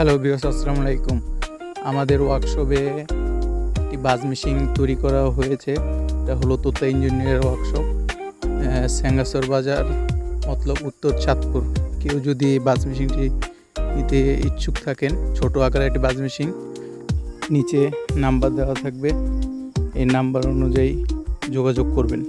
Hello বিয়স আসসালামু আলাইকুম। আমাদের ওয়ার্কশপে একটি বাজ মেশিন তৈরি করা হয়েছে। এটা হলো তোতা ইঞ্জিনিয়ারের ওয়ার্কশপ স্যাঙ্গাসর বাজার, মতলব উত্তর চাঁদপুর। কেউ যদি এই বাজ মেশিনটি নিতে ইচ্ছুক থাকেন, ছোট আকারের একটি বাজ মেশিন নিচে নাম্বার দেওয়া থাকবে। এই নাম্বার অনুযায়ী যোগাযোগ করবেন।